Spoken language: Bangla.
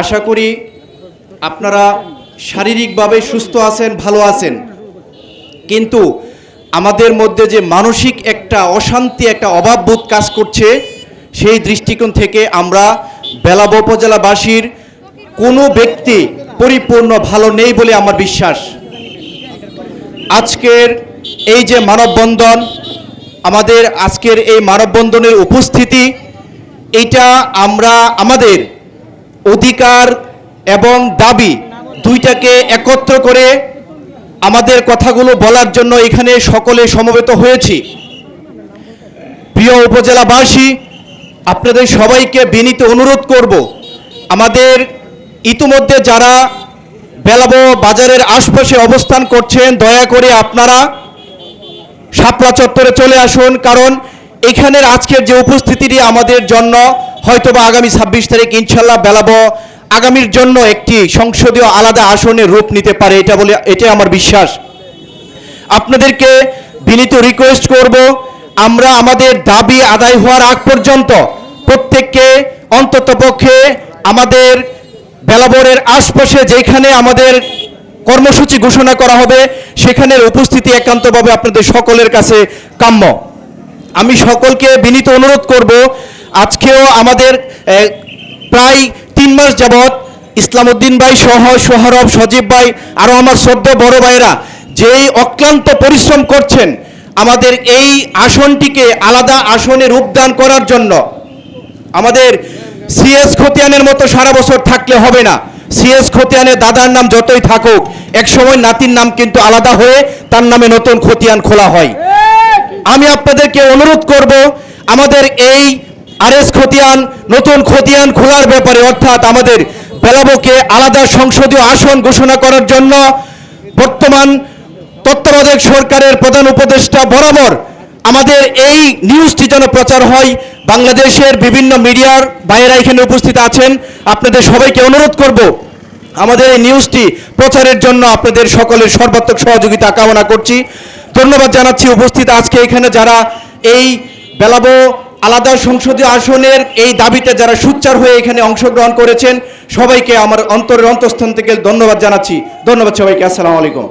আশা করি আপনারা শারীরিকভাবে সুস্থ আছেন, ভালো আছেন। কিন্তু আমাদের মধ্যে যে মানসিক একটা অশান্তি, একটা অভাববোধ কাজ করছে, সেই দৃষ্টিকোণ থেকে আমরা বেলাব উপজেলাবাসীর কোনো ব্যক্তি পরিপূর্ণ ভালো নেই বলে আমার বিশ্বাস। আজকের এই যে মানববন্ধন, আমাদের আজকের এই মানববন্ধনের উপস্থিতি এটা আমরা আমাদের অধিকার এবং দাবি দুইটাকে একত্র করে আমাদের কথাগুলো বলার জন্য এখানে সকলে সমবেত হয়েছি। প্রিয় উপজেলাবাসী, আপনাদের সবাইকে বিনীত অনুরোধ করব, আমাদের ইতিমধ্যে যারা বেলাবো বাজারের আশপাশে অবস্থান করছেন, দয়া করে আপনারা শাপলা চত্বরে চলে আসুন, কারণ এখানের আজকের যে উপস্থিতিটি আমাদের জন্য হয়তোবা আগামী ছাব্বিশ তারিখ ইনশাল্লাহ বেলাবো। আগামীর জন্য একটি সংসদীয় আলাদা আসনে রূপ নিতে পারে, এটা বলে এটাই আমার বিশ্বাস। আপনাদেরকে বিনীত রিকোয়েস্ট করব, আমরা আমাদের দাবি আদায় হওয়ার আগ পর্যন্ত প্রত্যেককে অন্ততপক্ষে আমাদের বেলাবরের আশপাশে যেখানে আমাদের কর্মসূচি ঘোষণা করা হবে, সেখানের উপস্থিতি একান্তভাবে আপনাদের সকলের কাছে কাম্য। আমি সকলকে বিনীত অনুরোধ করব, আজকেও আমাদের প্রায় তিন মাস যাবৎ ইসলামউদ্দিন ভাই সহ সোহারব সজীব ভাই আরও আমার শ্রদ্ধ বড় ভাইরা যেই অক্লান্ত পরিশ্রম করছেন আমাদের এই আসনটিকে আলাদা আসনে রূপদান করার জন্য, আমাদের সিএস খতিয়ানের মতো সারা বছর থাকলে হবে না। সিএস খতিয়ানের দাদার নাম যতই থাকুক এক সময় নাতির নাম কিন্তু আলাদা হয়ে তার নামে নতুন খতিয়ান খোলা হয়। আমি আপনাদেরকে অনুরোধ করব, আমাদের এই আরএস খতিয়ান, নতুন খতিয়ান খোলার ব্যাপারে, অর্থাৎ আমাদের বেলাবকে আলাদা সংসদীয় আসন ঘোষণা করার জন্য বর্তমান তত্ত্বাবধায়ক সরকারের প্রধান উপদেষ্টা বরাবর আমাদের এই নিউজটি যেন প্রচার হয়। বাংলাদেশের বিভিন্ন মিডিয়ার বাইরা এখানে উপস্থিত আছেন। আপনাদের সবাইকে অনুরোধ করব, আমাদের এই নিউজটি প্রচারের জন্য আপনাদের সকলের সর্বাত্মক সহযোগিতা কামনা করছি। ধন্যবাদ জানাচ্ছি উপস্থিত আজকে এখানে যারা এই বেলাবো আলাদা সংসদীয় আসনের এই দাবিতে যারা সুচ্চার হয়ে এখানে অংশগ্রহণ করেছেন, সবাইকে আমার অন্তরের অন্তঃস্থান থেকে ধন্যবাদ জানাচ্ছি। ধন্যবাদ সবাইকে, আসসালামু আলাইকুম।